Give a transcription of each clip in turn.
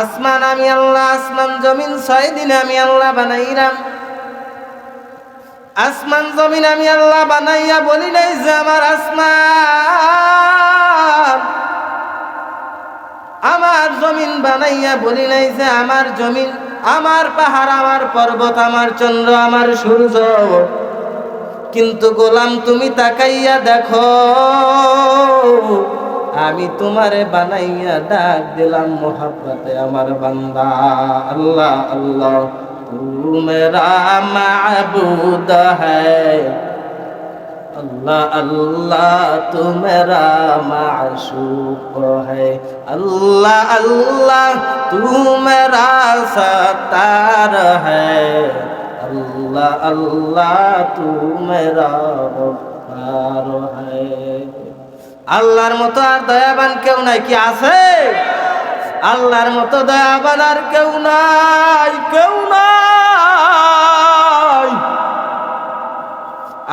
আসমান আমি আল্লাহ, আসমান জমিন ছয় দিনে আমি আল্লাহ বানাইলাম আসমান জমিন আমি আল্লাহ বানাইয়া বলি নাই যে আমার আসমান। আমার জমিন বানাইয়া বলি নাই যে আমার জমিন। আমার পাহাড়, আমার পর্বত, আমার চন্দ্র, আমার সূর্য। কিন্তু গোলাম তুমি তাকাইয়া দেখো আমি তোমারে বানাইয়া ডাক দিলাম মোহাব্বতে আমার বান্দা। আল্লাহ আল্লাহ তুমরা মাবুদ হ্যায় আল্লাহ আল্লাহ, তুমরা মাশুক হ্যায় আল্লাহ আল্লাহ, তুমরা সতার হ্যায় আল্লাহ আল্লাহ, তুমরা গফার হ্যায় আল্লাহর মতো আর দয়াবান কেউ নাই, কি আছে? আল্লাহর মতো দয়াবান আর কেউ নাই কেউ নাই।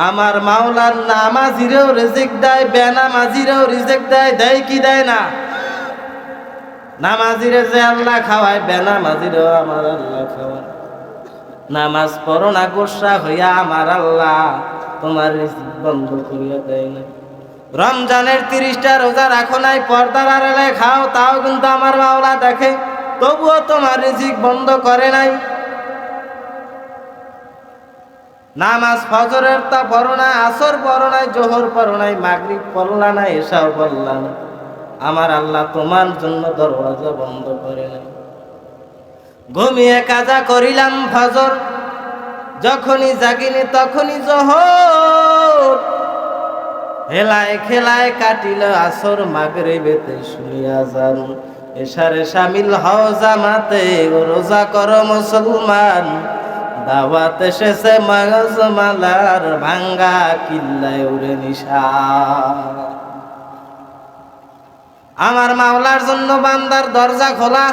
আমার মাওলার নামাজিরেও রিজিক দেয় বেনামাজিরেও রিজিক দেয় দেয় কি দেয় না? নামাজিরে যে আল্লাহ খাওয়ায় বেনামাজিরেও আমার আল্লাহ খাওয়ায়। নামাজ পড়ো না, গোসা হইয়া আমার আল্লাহ তোমার রিজিক বন্ধ করিয়া দেয় না রমজানের তিরিশটা রোজা রাখো নাই, পর্দার আড়ালে খাও, তাও কিন্তু আমার মাওলা দেখে। তবুও তোমার রিজিক বন্ধ করে নাই। নামাজ ফজরের তা পড়ো না, আসর পড়ো নাই, জোহর পড়ো নাই, মাগরিব পড়লা না এসাও পড়লা না। আমার আল্লাহ তোমার জন্য দরওয়াজা বন্ধ করে নাই। ঘুমিয়ে কাজা করিলাম ফজর, যখনই জাগিনি তখনই জোহর। হেলায় খেলায় কাটিল আসর মাগরে বেতে শুনিয়া যান। এসারে সামিল হও জামাতে রোজা কর মুসলমান। দাওয়াত এসেছে মাগজ মালার ভাঙ্গা কিল্লায় উড়ে নিশা। আমার মাওলার জন্য বান্দার দরজা খোলা।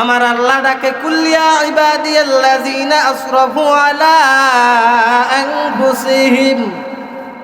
আমার আল্লাহ ডাকে, কুল্লিয়া ইবাদিয়াল্লাযিনা আসরাফু আলা আনফুসিহিম।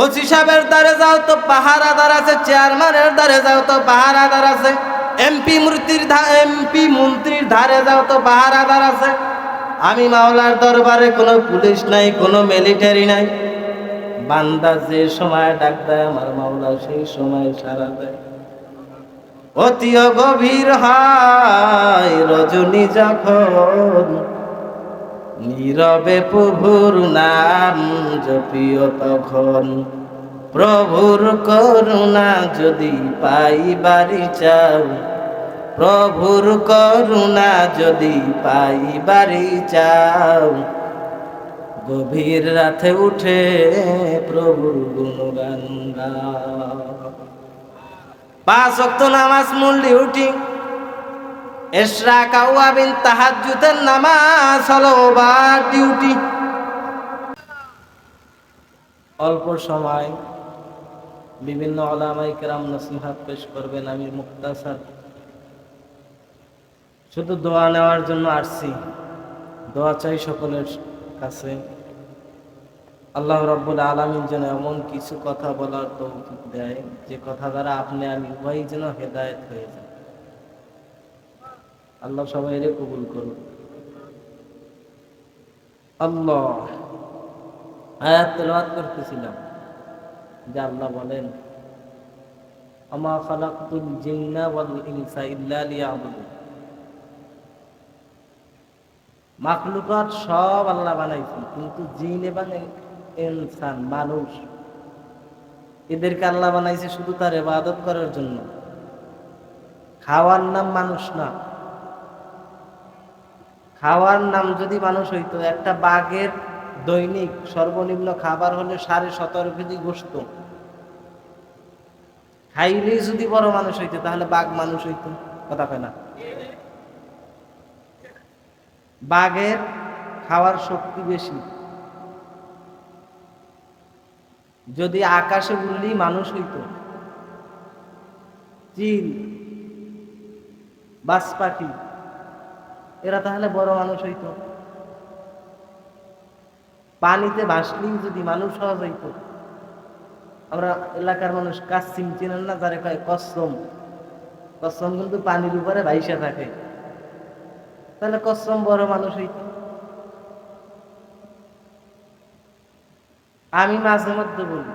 ওসি সাহেবের দ্বারে যাও তো, পাহারাদার আছে, চেয়ারম্যানের দ্বারে যাও তো, পাহারাদার আছে। এমপি মূর্তির এমপি মন্ত্রীর ধারে যাও তো, পাহারাদার আছে। আমি মাওলার দরবারে কোনো পুলিশ নাই, কোনো মিলিটারি নাই। বান্দা যে সময় ডাক দেয়, আমার মাওলা সেই সময় সারা দেয়। অতিও গভীর হয়, রজনী যখন নীরবে প্রভুর নাম জপিও তখন। প্রভুর করুণা যদি পাই বাড়ি চাও, প্রভুর করুণা যদি পাই বাড়ি চাও। গভীর রাতে উঠে প্রভুর গুণগান পাঁচ অক্ত নামাজ মূল ডিউটি এসরা কাউয়াবিন তাহাজ্জুদের নামাজ হলো বা ডিউটি। অল্প সময় বিভিন্ন ওলামাই কেরাম নসিহাত পেশ করবেন আমি মুক্তাসার শুধু দোয়া নেওয়ার জন্য আসছি। দোয়া চাই সকলের কাছে। আল্লাহ রব্বুল আলমিন যেন এমন কিছু কথা বলার তৌফিক দেয়, যে কথা দ্বারা আপনি আমি উভয়ই যেন হেদায়েত হয়ে যায় আল্লাহ সবাই এর কবুল করুন। আল্লাহ। আয়াত তেলাওয়াত করতেছিলাম, যে আল্লাহ বলেন, আমা খালাকতুল জিন্না ওয়াল ইনসা ইল্লা মাখলুকাত সব আল্লাহ বানাইছেন, কিন্তু জিন এবং ইনসান, মানুষ, এদেরকে আল্লাহ বানাইছে শুধু তার ইবাদত করার জন্য। খাওয়ার নাম মানুষ না। খাওয়ার নাম যদি মানুষ হইতো, একটা বাঘের দৈনিক সর্বনিম্ন খাবার হলে সাড়ে সতেরো কেজি গোস্ত খাইলেই যদি বড় মানুষ হইতো, তাহলে বাঘ মানুষ হইতো। কথা কয় না? বাঘের খাওয়ার শক্তি বেশি। যদি আকাশে উড়লি মানুষ হইত, চিল বাস পাখি এরা তাহলে বড় মানুষ হইত। পানিতে ভাসলি যদি মানুষ হওয়া যাইত। আমরা এলাকার মানুষ কাসিম চিনেন না? যারা কয় কসম। কসম কিন্তু পানির উপরে ভাইসা থাকে। তাহলে কসম বড় মানুষ হইত। আমি মাঝে মধ্যে বলি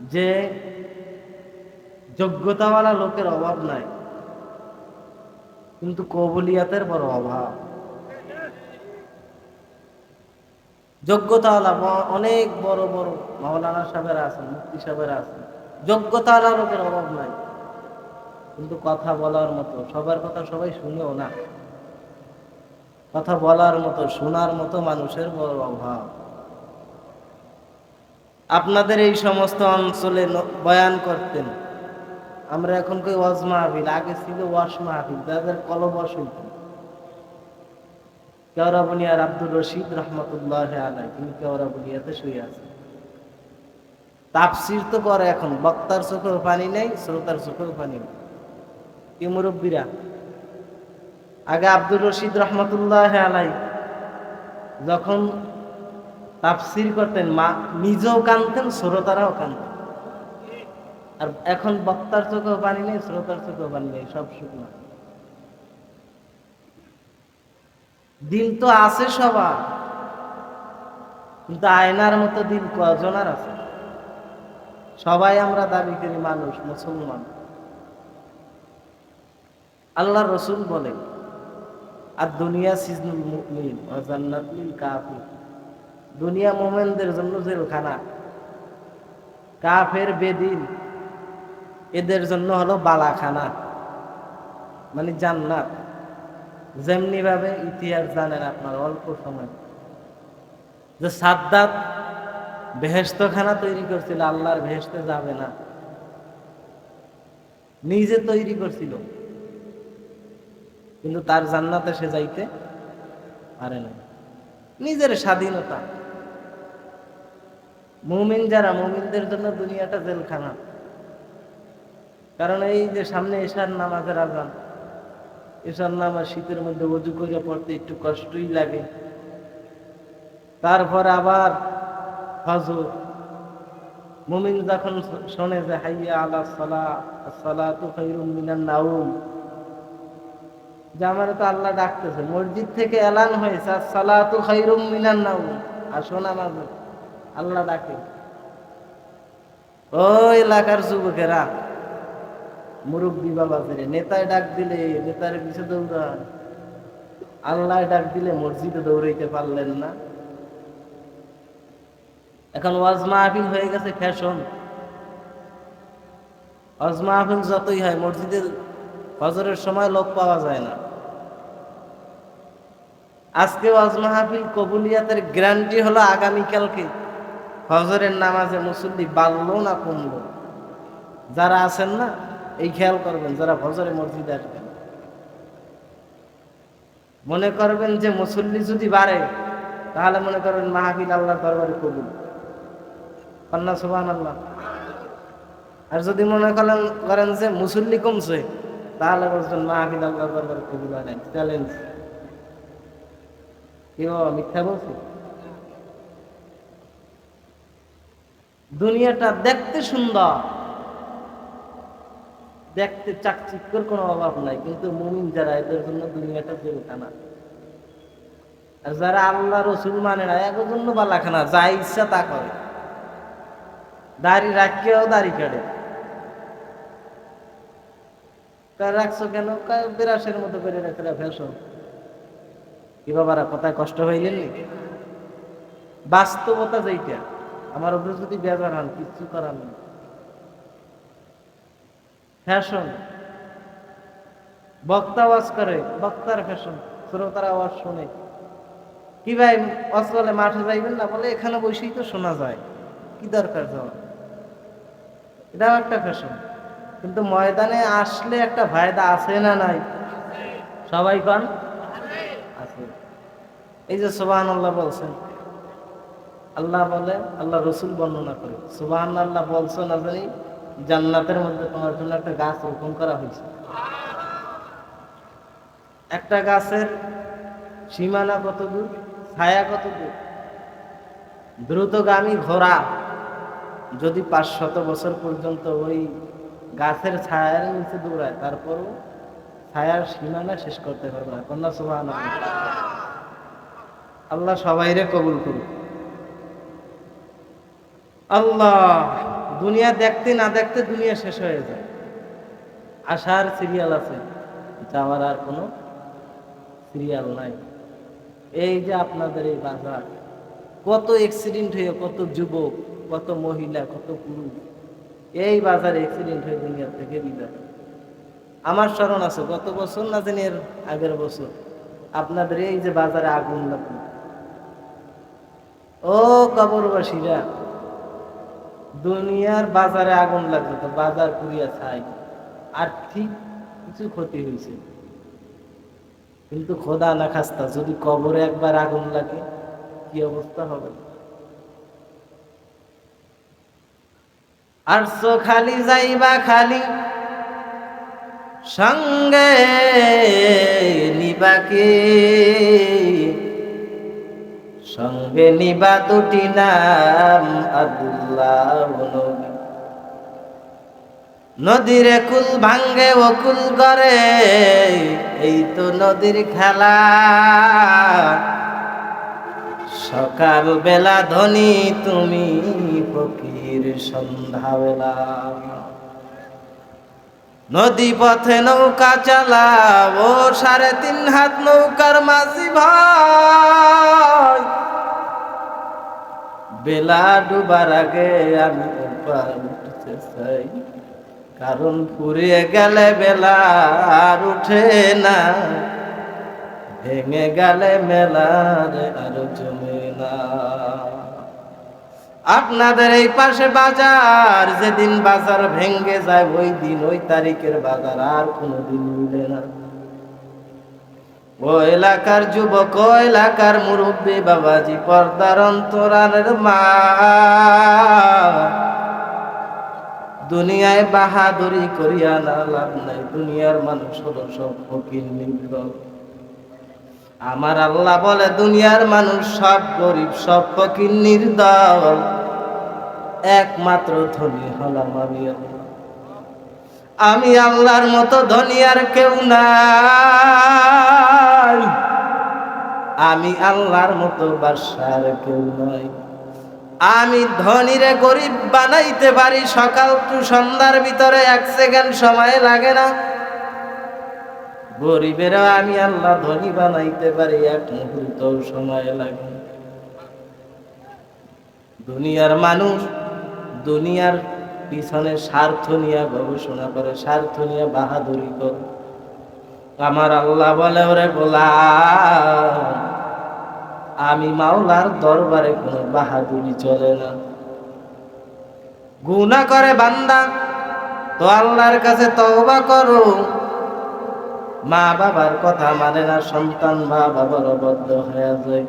যে, যোগ্যতাওয়ালা লোকের অভাব নাই। কিন্তু কবলিয়াতের বড় অভাব। যোগ্যতাওয়ালা ব- অনেক বড় বড় মাওলানা সাহেবের আছেন মুক্তি সাহেবের আছেন। যোগ্যতাওয়ালা লোকের অভাব নাই। কিন্তু কথা বলার মতো, সবার কথা সবাই শুনেও না। কথা বলার মতো, শোনার মতো মানুষের বড় অভাব। আপনাদের এই সমস্ত অঞ্চলে বয়ান করতেন। আমরা এখন কই ওয়াজ মাহফিল, আগে ছিল ওয়াশ মাহফিল যাদের কলবস হইত কেওড়াবনিয়ার আব্দুর রশিদ রহমতুল্লাহ আলাই তিনি কেওড়াবনিয়াতে শুয়ে আছেন। তাপসির তো করে এখন, বক্তার চোখেও পানি নেই, শ্রোতার চোখেও পানি নেই। কি মুরব্বীরা? আগে আব্দুর রশিদ রহমতুল্লাহ আলাই যখন তাফসির করতেন, মা নিজেও কানতেন শ্রোতারাও কানতেন আর এখন বক্তার চোখেও পানি নেই, শ্রোতার চোখেও পানি নেই, সব শুকনো। দিল তো আছে সবার, কিন্তু আয়নার মতো দিল কজনার আছে? সবাই আমরা দাবি করি মানুষ, মুসলমান। আল্লাহ রসুল বলে আর দুনিয়া সিজনুল মুমিন জান্নাতুল দুনিয়া মোমেনদের জন্য জেলখানা। কাফের বেদিন। এদের জন্য হলো বালাখানা মানে জান্নাত। যেমনি ভাবে ইতিহাস জানেন আপনার, অল্প সময়। যে সাদ্দাত বেহেস্তখানা তৈরি করছিল, আল্লাহর বেহেস্তে যাবে না। নিজে তৈরি করছিল। কিন্তু তার জান্নাতে সে যাইতে পারে না নিজের স্বাধীনতা। মুমিন যারা, মুমিনদের জন্য দুনিয়াটা জেলখানা। কারণ এই যে সামনে এশার নামাজের আজান এশার নামাজ শীতের মধ্যে অজু করে পড়তে একটু কষ্টই লাগে। তারপর আবার হজর মুমিন যখন শোনে যে, হাইয়া আলা সালা সালা তু মিনান নাউম। যে, আমার তো আল্লাহ ডাকতেছে, মসজিদ থেকে এলান হয়েছে সালা তু খৈরুম মিনান নাউম। আসো নামাজ আল্লাহ ডাকে। ও এলাকার যুবকেরা মুরব্বী বাবা ফিরে নেতায় ডাক দিলে নেতার পিছে দৌড়ান আল্লাহ ডাক দিলে মসজিদে দৌড়াইতে পারলেন না। এখন ওয়াজ মাহফিল হয়ে গেছে ফ্যাশন। মাহফিল যতই হয়, মসজিদের হজরের সময় লোক পাওয়া যায় না। আজকে ওয়াজ মাহফিল কবুলিয়াতের গ্যারান্টি হলো আগামীকালকে হজরের নামাজে মুসল্লি বাড়লো না কমলো। যারা আছেন না এই খেয়াল করবেন, যারা ফজরে মসজিদে আসবেন মনে করবেন যে মুসল্লি যদি বাড়ে, তাহলে মনে করবেন মাহফিল আল্লাহর দরবারে কবুল। কন্যা সুবান আল্লাহ আর যদি মনে করেন করেন যে মুসল্লি কমছে, তাহলে বলছেন মাহফিল আল্লাহর দরবারে কবুল নাই। চ্যালেঞ্জ। কি মিথ্যা বলছি দুনিয়াটা দেখতে সুন্দর দেখতে চাকচিক্যর কোনো অভাব নাই, কিন্তু মুমিন যারা, এদের জন্য দুনিয়াটা জেলখানা। আর যারা আল্লাহ রসুল মানে না, এদের জন্য বালাখানা, যা ইচ্ছা তা করে। দাড়ি রাখিয়াও দাড়ি কাটে। রাখছো কেন? বিরাসের মতো করে রেখে ফেসো কি বাবারা, কোথায় কষ্ট হইলেন নি? বাস্তবতা যেইটা, আমার উপরে যদি বেজার হন, কিচ্ছু করার নেই। ফ্যাশন। বক্তা আওয়াজ করে, বক্তার ফ্যাশন। শ্রোতার আওয়াজ শোনে। কি ভাই, ওয়াজ বলে মাঠে যাইবেন না? বলে, এখানে বসেই তো শোনা যায়। কি দরকার যাওয়া এটাও একটা ফ্যাশন। কিন্তু ময়দানে আসলে একটা ফায়দা আছে না নাই? সবাই কন? আছে। এই যে সুবাহান আল্লাহ বলছেন, আল্লাহ বলে, আল্লাহ রসুল বর্ণনা করে। সুবাহান আল্লাহ বলছো না জানি? জান্নাতের মধ্যে তোমার জন্য একটা গাছ রোপণ করা হয়েছে। একটা গাছের সীমানা কত দূর ছায়া কত দূর দ্রুতগামী ঘোড়া যদি পাঁচ শত বছর পর্যন্ত ওই গাছের ছায়ার নিচে দৌড়ায়, তারপরও ছায়ার সীমানা শেষ করতে পারবে না। কন্যা সুবাহ আল্লাহ সবাইরে কবুল করুক। আল্লাহ দুনিয়া দেখতে না দেখতে দুনিয়া শেষ হয়ে যায়। আসার সিরিয়াল আছে যাওয়ার আর কোনো সিরিয়াল নাই। এই যে আপনাদের এই বাজার, কত অ্যাক্সিডেন্ট হয়ে, কত যুবক, কত মহিলা, কত পুরুষ, এই বাজারে অ্যাক্সিডেন্ট হয়ে দুনিয়া থেকে বিদায়। আমার স্মরণ আছে, গত বছর না জানি এর আগের বছর, আপনাদের এই যে বাজারে আগুন লাগল। ও কবরবাসীরা দুনিয়ার বাজারে আগুন লাগছে তো বাজার পুড়িয়া ছাই। আর ঠিক কিছু ক্ষতি হয়েছে কিন্তু খোদা না খাস্তা, যদি কবরে একবার আগুন লাগে, কি অবস্থা হবে? আর খালি যাইবা খালি, সঙ্গে নিবাকে। সঙ্গে নিবা দুটি নাম আব্দুল্লাহ নদীর কুল ভাঙ্গে ও কুল করে এই তো নদীর খেলা। সকাল বেলা ধনী তুমি ফকির সন্ধ্যাবেলা। নদী পথে নৌকা চালাবো, সাড়ে তিন হাত নৌকার মাঝি ভাই। বেলা ডুবার আগে আমি উঠতে চাই, কারণ পুড়িয়ে গেলে বেলা আর উঠে না। ভেঙে গেলে মেলার আর জমে না। আপনাদের এই পাশে বাজার, যেদিন বাজার ভেঙ্গে যায়, ওই দিন, ওই তারিখের বাজার আর কোনোদিন মিলে না। ও এলাকার যুবক এলাকার মুরব্বী, বাবাজি, পর্দার অন্তরানের মা। দুনিয়ায় বাহাদুরি করিয়া না লাভ নাই, দুনিয়ার মানুষ হলো সব ফকির নির্ভর আমার আল্লাহ বলে, দুনিয়ার মানুষ সব গরিব, সব ফকির নির্দল একমাত্র ধনী হলাম আমি। আমি আল্লাহর মতো ধনী আর কেউ নাই। আমি আল্লাহর মতো বাসার কেউ নাই। আমি ধনীরে গরিব বানাইতে পারি, সকাল টু সন্ধ্যার ভিতরে এক সেকেন্ড সময় লাগে না। গরিবেরও আমি আল্লাহ ধনী বানাইতে পারি এক মুহূর্ত সময় লাগে। দুনিয়ার মানুষ দুনিয়ার পিছনে স্বার্থ নিয়ে গবেষণা করে, স্বার্থ নিয়ে বাহাদুরি করে। আমার আল্লাহ বলে, ওরে গোলাম, আমি মাওলার দরবারে কোনো বাহাদুরি চলে না। গুনা করে বান্দা, তো আল্লাহর কাছে তওবা করো। মা বাবার কথা মানে না, সন্তান মা বাবার অবদ্ধ হয়ে যায়।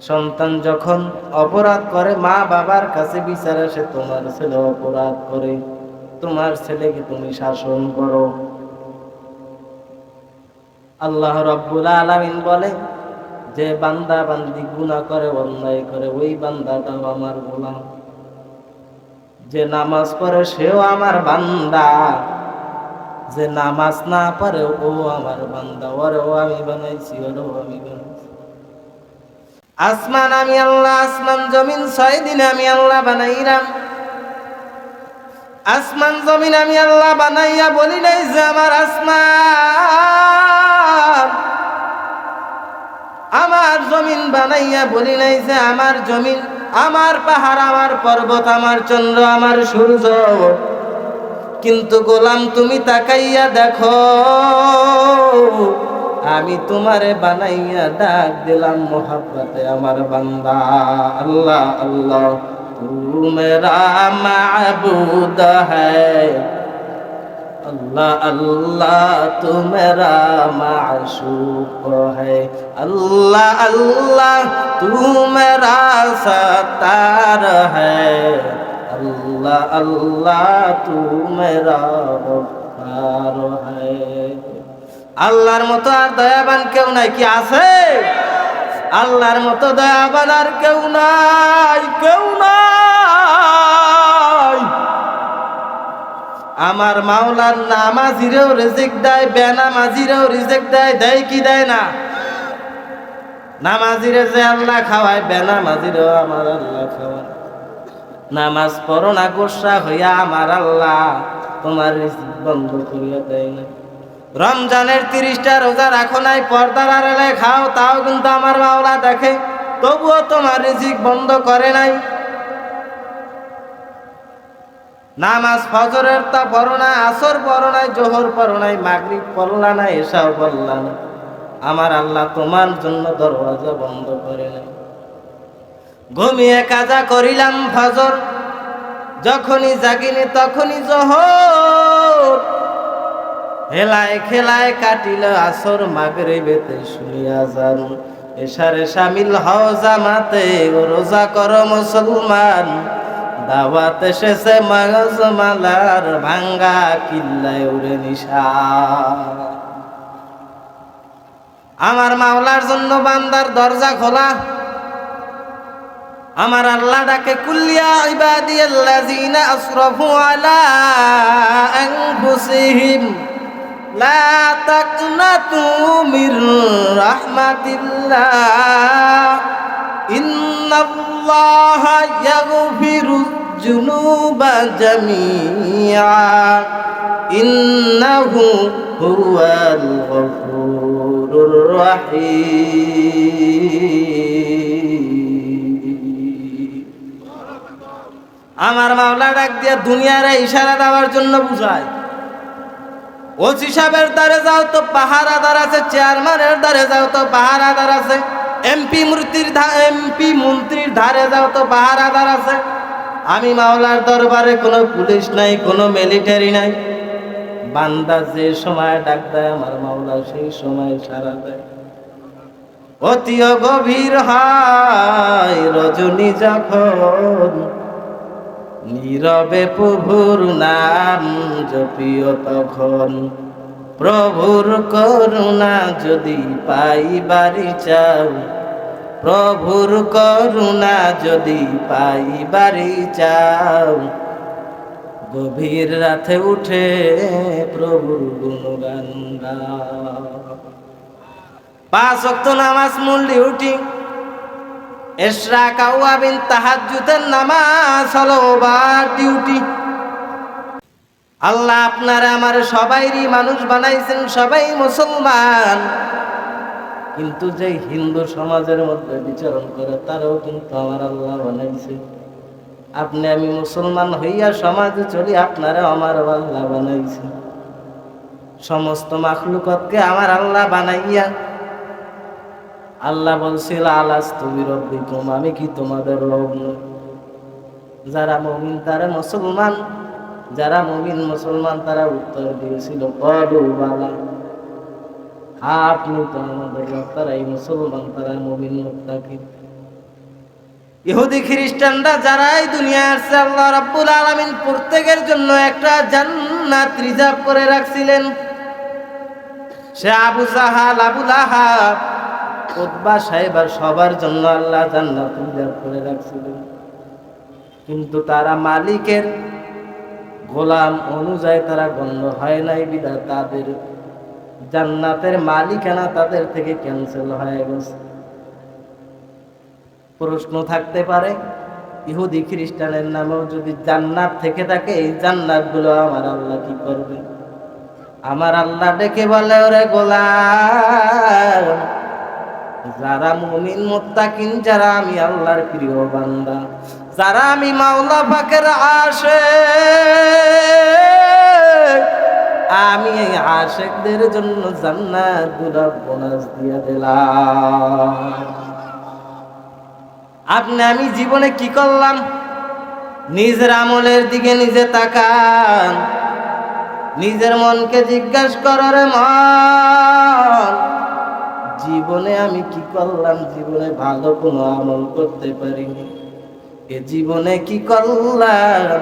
সন্তান যখন অপরাধ করে মা বাবার কাছে বিচার আসে, তোমার ছেলে অপরাধ করে, তোমার ছেলেকে তুমি শাসন করো। আল্লাহ রব্বুল আলামিন বলে, যে বান্দা বান্দি গুনাহ করে, অন্যায় করে, ওই বান্দাটাও আমার গোলাম। যে নামাজ পড়ে, সেও আমার বান্দা। যে নামাজ না পারে ও আমার বান্দা ওরেও আমি বানাইছি ওরেও আমি বানাইছি। আসমান আমি আল্লাহ, আসমান জমিন, ছয় দিনে আমি আল্লাহ বানাইলাম আসমান জমিন আমি আল্লাহ বানাইয়া বলি নাই যে আমার আসমান। আমার জমিন বানাইয়া বলি নাই যে আমার জমিন। আমার পাহাড়, আমার পর্বত, আমার চন্দ্র, আমার সূর্য। কিন্তু গোলাম তুমি তাকাইয়া দেখো, আমি তোমারে বানাইয়া ডাক দিলাম মোহাব্বতে আমার বান্দা। আল্লাহ আল্লাহ তু মেরা হ্যায়। আল্লাহ আল্লাহ তু মেরা মাশুক হ্যায়। আল্লাহ আল্লাহ তু মেরা সতার হ্যায়। আল্লাহ আল্লাহ তুমেরা আল্লাহর মতো আর দয়াবান কেউ নাই, কি আছে? আল্লাহর মতো দয়াবান আর কেউ নাই কেউ নাই। আমার মাওলার নামাজিরেও রিজিক দেয় বেনামাজিরেও রিজিক দেয় দেয় কি দেয় না? নামাজিরে যে আল্লাহ খাওয়ায় বেনামাজিরেও আমার আল্লাহ খাওয়ায়। নামাজ পড়ো না, গোসা হইয়া আমার আল্লাহ তোমার বন্ধ করিয়া দেয় না। রমজানের তিরিশটা রোজা রাখো নাই, পর্দার আড়ালে খাও, তাও কিন্তু আমার মাওলা দেখে, তবুও তোমার রিজিক বন্ধ করে নাই। নামাজ ফজরের তা পড়ো না, আসর পড়ো নাই, জোহর পড়ো নাই, মাগরিব পড়লা না, এসাও পড়লা না। আমার আল্লাহ তোমার জন্য দরওয়াজা বন্ধ করে নাই। ঘুমিয়ে কাজা করিলাম ফজর। যখনই জাগিনি তখনই জোহর। হেলায় খেলায় কাটিল আসর মাগরে বেতে শুনিয়া যান। এসারে সামিল হও জামাতে রোজা কর মুসলমান। দাওয়াত এসেছে মাগজ মালার ভাঙ্গা কিল্লায় উড়ে নিশা। আমার মাওলার জন্য বান্দার দরজা খোলা। আমার আল্লাহ ডাকে কুল্লিয়া ইবাদিয়াল্লাযিনা আসরাফু আলা আনফুসিহিম লা তাকনাতু মির রাহমাতিল্লাহ ইন্নাল্লাহা ইয়াগফিরুয জুনুবা জামিআ ইন্নাহু হুয়াল গফুরুর রাহিম আমার মাওলা ডাক দিয়ে দুনিয়ারে ইশারা দেওয়ার জন্য বুঝায়। ওসি সাহেবের দ্বারে যাও তো, পাহারাদার আছে, চেয়ারম্যানের দ্বারে যাও তো, পাহারাদার আছে। এমপি মূর্তির এমপি মন্ত্রীর ধারে যাও তো, পাহারাদার আছে। আমি মাওলার দরবারে কোনো পুলিশ নাই, কোনো মিলিটারি নাই। বান্দা যে সময় ডাক দেয়, আমার মাওলা সেই সময় সারা দেয়। অতিও গভীর হয়, রজনী যখন নীরবে প্রভুর নাম জপিও তখন প্রভুর করুণা যদি পাইবারি চাও, প্রভুর করুণা যদি পাইবারি চাও গভীর রাতে উঠে প্রভুর গুণগান। পাঁচ অক্ত নামাজ মূল্য উঠি এসরা কাউয়াবিন তাহাজ্জুদের নামাজ হলো ডিউটি। আল্লাহ আপনারা আমার সবাইরই মানুষ বানাইছেন, সবাই মুসলমান। কিন্তু যে হিন্দু সমাজের মধ্যে বিচরণ করে, তারাও কিন্তু আমার আল্লাহ বানাইছে। আপনি আমি মুসলমান হইয়া সমাজে চলি আপনারা আমার আল্লাহ বানাইছে সমস্ত মাখলুকতকে আমার আল্লাহ বানাইয়া আল্লাহ বলছিল, আলাস তুমি রব্বিকুম, আমি কি তোমাদের রব যারা মমিন, তারা মুসলমান। যারা মমিন, মুসলমান, তারা উত্তর দিয়েছিল বালা, আপনি তো আমাদের রব তারাই মুসলমান, তারা মমিন মুত্তাকি। ইহুদি খ্রিস্টানরা যারা এই দুনিয়া আসছে, আল্লাহ রাব্বুল আলামিন প্রত্যেকের জন্য একটা জান্নাত রিজার্ভ করে রাখছিলেন। সে আবু জাহাল আবুল আহাব উদ্বা সাহেব আর সবার জন্য আল্লাহ জান্নাত রিজার্ভ করে রাখছিলেন কিন্তু তারা মালিকের গোলাম অনুযায়ী তারা গণ্য হয় নাই বিদা তাদের জান্নাতের মালিকানা তাদের থেকে ক্যান্সেল হয়ে গেছে। প্রশ্ন থাকতে পারে, ইহুদি খ্রিস্টানের নামেও যদি জান্নাত থেকে থাকে, এই জান্নাতগুলো আমার আল্লাহ কি করবে? আমার আল্লাহ ডেকে বলে, ওরে গোলাম যারা মুমিন, মুত্তাকিন, যারা আমি আল্লাহর প্রিয় বান্দা, যারা আমি মাওলা পাকের আসে আমি এই আশেকদের জন্য জান্নাতগুলা বোনাস দিয়ে দিলাম। আপনি, আমি জীবনে কি করলাম? নিজের আমলের দিকে নিজে তাকান, নিজের মনকে জিজ্ঞাসা করো রে মন জীবনে আমি কি করলাম? জীবনে ভালো কোনো আমল করতে পারিনি। এ জীবনে কি করলাম?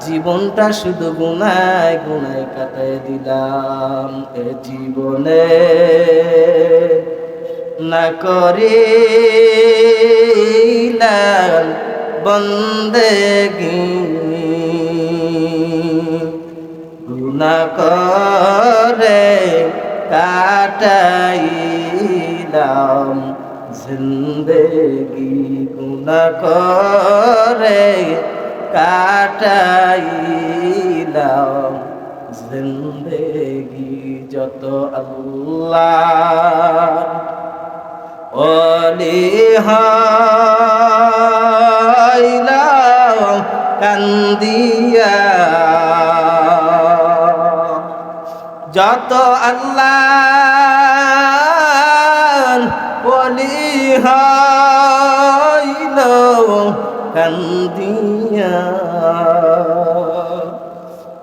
জীবনটা শুধু গুনায় গুনায় কাটায় দিলাম। এ জীবনে না করিলাম বন্দেগি। গুনা করে কাটাইলাম। জিন্দেগি গুনা করে কাটাইলাম। জিন্দেগি যত আল্লাহ অলি হাইলাম কান্দিয়া যত আল্লাহ বলি হইল কান্দিয়া।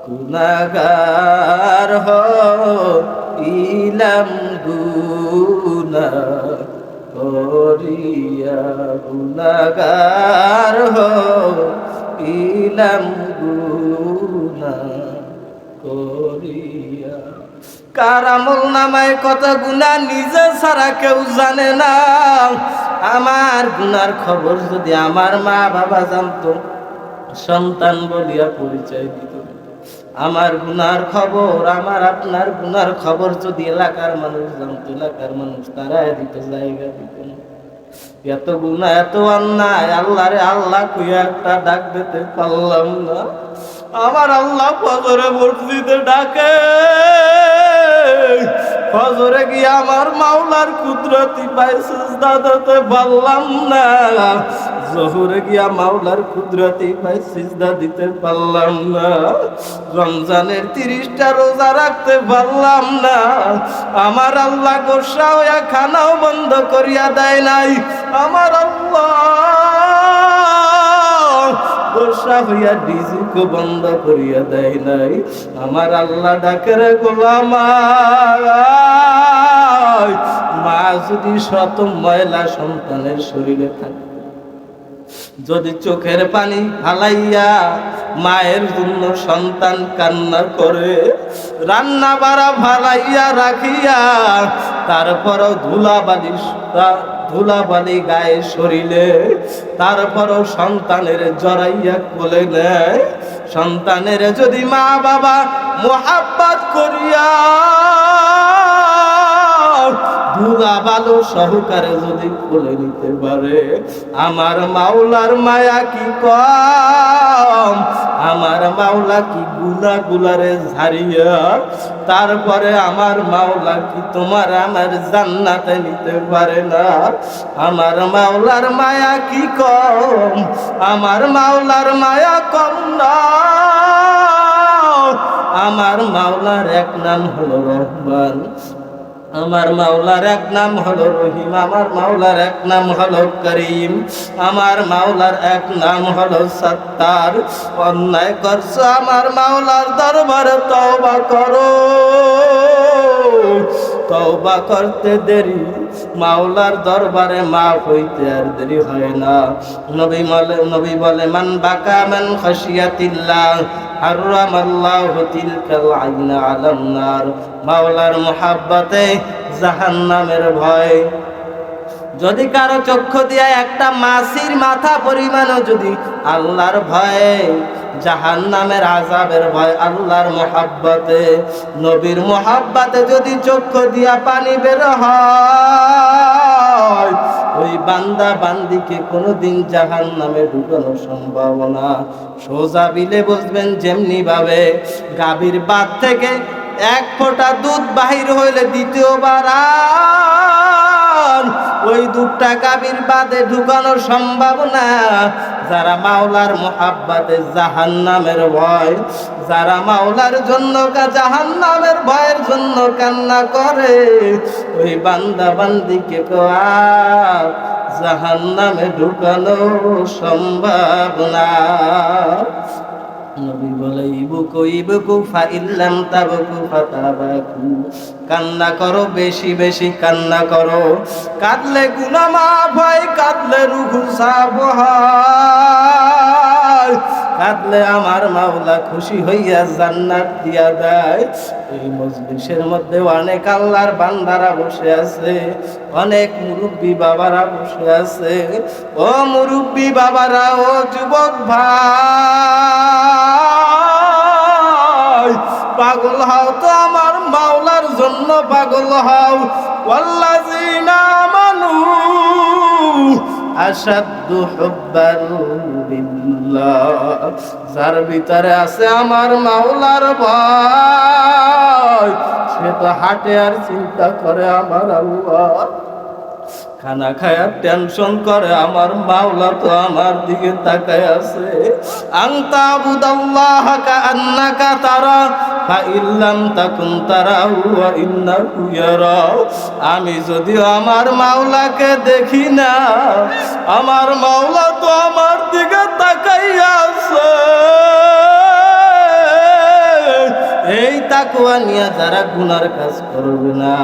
গুনাগার ইলাম গুনা করিয়া। করিয়া। কারামল নামায় কত গুণা নিজে ছাড়া কেউ জানে না। আমার গুনার খবর যদি আমার মা বাবা জানতো, সন্তান বলিয়া পরিচয় দিত। আমার গুনার খবর, আমার আপনার গুনার খবর যদি এলাকার মানুষ জানতো, এলাকার মানুষ তারা দিত জায়গা দিত না। এত গুণা, এত অন্যায় আল্লাহ রে আল্লাহ কুইয়া একটা ডাক দিতে পারলাম না। আমার আল্লাহ ফজরে মসজিদে ডাকে। ফজরে গিয়ে আমার মাওলার কুদরতি পাই সিজদা দিতে পারলাম না। জহুরে গিয়া মাওলার কুদরতি পাই সিজদা দিতে পারলাম না। রমজানের তিরিশটা রোজা রাখতে পারলাম না। আমার আল্লাহ গোসা হইয়া খানাও বন্ধ করিয়া দেয় নাই। আমার আল্লাহ গোসা হইয়া ডিজিকে বন্ধ করিয়া দেয় নাই। আমার আল্লাহ ডাকের গোলামা মা যদি শত ময়লা সন্তানের শরীরে থাকে, যদি চোখের পানি ফালাইয়া মায়ের জন্য সন্তান কান্না করে, রান্না বাড়া ফালাইয়া রাখিয়া, তারপরও ধুলাবালি গায়ে শরীরে তারপরও সন্তানের জড়াইয়া কোলে নেয়। সন্তানের যদি মা বাবা মোহাব্বাত করিয়া ধুলা বালো সহকারে যদি কোলে নিতে পারে, আমার মাওলার মায়া কি কম? আমার মাওলা কি গুলা গুলারে ঝাড়িয়া, তারপরে আমার মাওলা কি তোমার আমার জান্নাতে নিতে পারে না? আমার মাওলার মায়া কি কম? আমার মাওলার মায়া কম না। আমার মাওলার এক নাম হলো রহমান। আমার মাওলার এক নাম হলো রহিম, আমার মাওলার এক নাম হলো করিম, আমার মাওলার এক নাম হলো সত্তার। অন্যায় করছ আমার মাওলার দরবারে তওবা করো। তওবা করতে দেরি। মাওলার দরবারে মা হইতে আর দেরি হয় না। নবী বলে নবী বলে, মান বাকা মান খাশিয়াতিল্লাহ হারাম আল্লাহ তিলকাল আইনা আলাম নার। মাওলার মোহাব্বতে জাহান্নামের ভয়। যদি কারও চক্ষু দিয়া একটা মাসির মাথা পরিমাণও যদি আল্লাহর ভয়ে জাহান নামের আজাবের ভয়, আল্লাহর মোহাব্বতে, নবীর মোহাব্বতে যদি চক্ষু দিয়া পানি বের হয়, ওই বান্দা বান্দিকে কোনোদিন জাহান নামে ঢুকানো সম্ভব না। সোজা বিলে বসবেন যেমনি ভাবে, গাভীর বাদ থেকে এক ফোঁটা দুধ বাহির হইলে দ্বিতীয়বার আর ওই দুধটা গাভীর বাদে ঢুকানোর সম্ভাবনা। যারা মাওলার মোহাব্বাতে জাহান নামের ভয়, যারা মাওলার জন্য জাহান নামের ভয়ের জন্য কান্না করে, ওই বান্দা বান্দিকে আর জাহান নামে ঢুকানো সম্ভাবনা। নবী বলে ইবুকু ইবুকু ফাইল্লাম তাবুকু ফাতাবাকু। কান্না করো, বেশি বেশি কান্না করো। কাঁদলে গুনাহ মাফ হয়, কাঁদলে রুহু সাফ কাঁদলে আমার মাওলা খুশি হইয়া জান্নাত দিয়া দেয়। এই মজলিসের মধ্যে অনেক আল্লাহর বান্দারা বসে আছে, অনেক মুরব্বী বাবারা বসে আছে। ও মুরব্বী বাবারা, ও যুবক ভাই। পাগল হও তো আমার মাওলার জন্য পাগল হও। ওয়াল্লাযিনা আমানু আসাদু হুব্বান বিল্লাহ যার ভিতরে আছে আমার মাওলার ভয়, সে তো হাটে আর চিন্তা করে আমার আল্লাহ। খানা খায়া টেনশন করে, আমার মাওলা তো আমার দিকে তাকায় আছে। আংতা বুদাল্লাহ কা আন্নাকা তারা, ফা ইল্লাম তাকুন তারা হুয়া ইন্নাহু ইয়ারা। আমি যদিও আমার মাওলাকে দেখি না, আমার মাওলা তো আমার দিকে তাকাইয়া আছে। এই তাকুয়া নিয়ে যারা গুনার কাজ করবে না,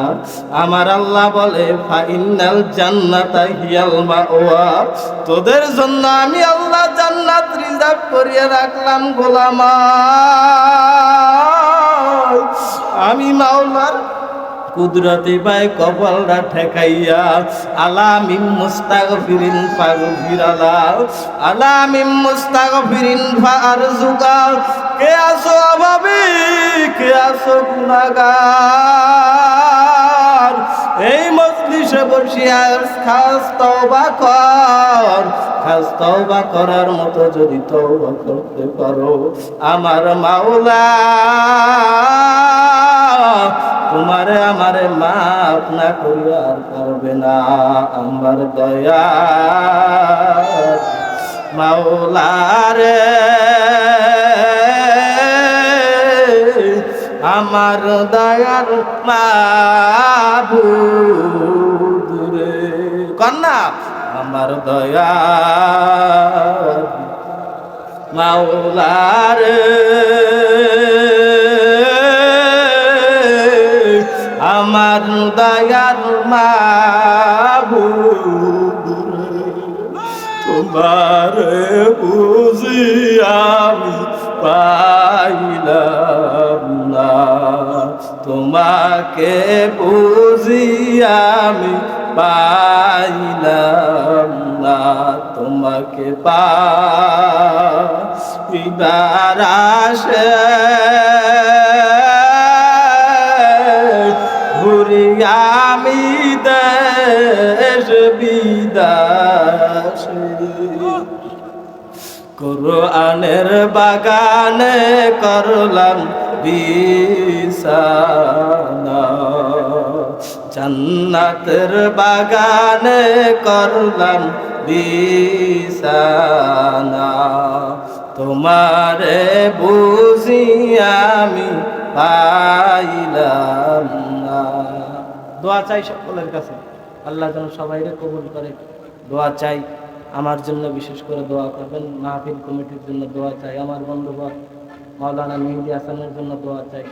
আমার আল্লাহ বলে ফাইনাল জান্নাতা হিয়াল মাওয়া। তোদের জন্য আমি আল্লাহ জান্নাত রিজার্ভ করিয়ে রাখলাম, গোলামা আমি মাওলার কুদরতি পাই কপালটা ঠেকাইয়া আলামিম মুস্তাগ ফিরিন পাগ ফিরালা আলামিম মুস্তাগ ফিরিন ফার জুগা কে আসো অভাবী? কে আসো গুনাগার? এই মজলিসে বসিয়া খাস তওবা কর, খাস তওবা করার মতো যদি তওবা করতে পারো, আমার মাওলা। তোমারে আমারে মাফ না করিয়া আর পারবে না আমার দয়া। মাওলারে, আমার দয়ার মাবুদুরে কন্যা, আমার দয়া। মাওলারে আমার দয়ার মাবুদুরে তোমার বুঝি আমি পাইলাম না। তোমাকে বুঝি আমি পাইলাম না। তোমাকে পাইবার আসে। ঘুরি আমি দেশ বিদাসে। কোরআনের বাগানে করলাম বিছানা। জান্নাতের বাগানে করলাম বিছানা। তোমারে বুঝি আমি পাইলাম দোয়া চাই সকলের কাছে। আল্লাহ যেন সবাইকে কবুল করে। দোয়া চাই আমার জন্য বিশেষ করে দোয়া করবেন। মাহফিল কমিটির জন্য দোয়া চাই। আমার বন্ধুবর মাওলানা মেহেদি আসানের জন্য দোয়া চাই।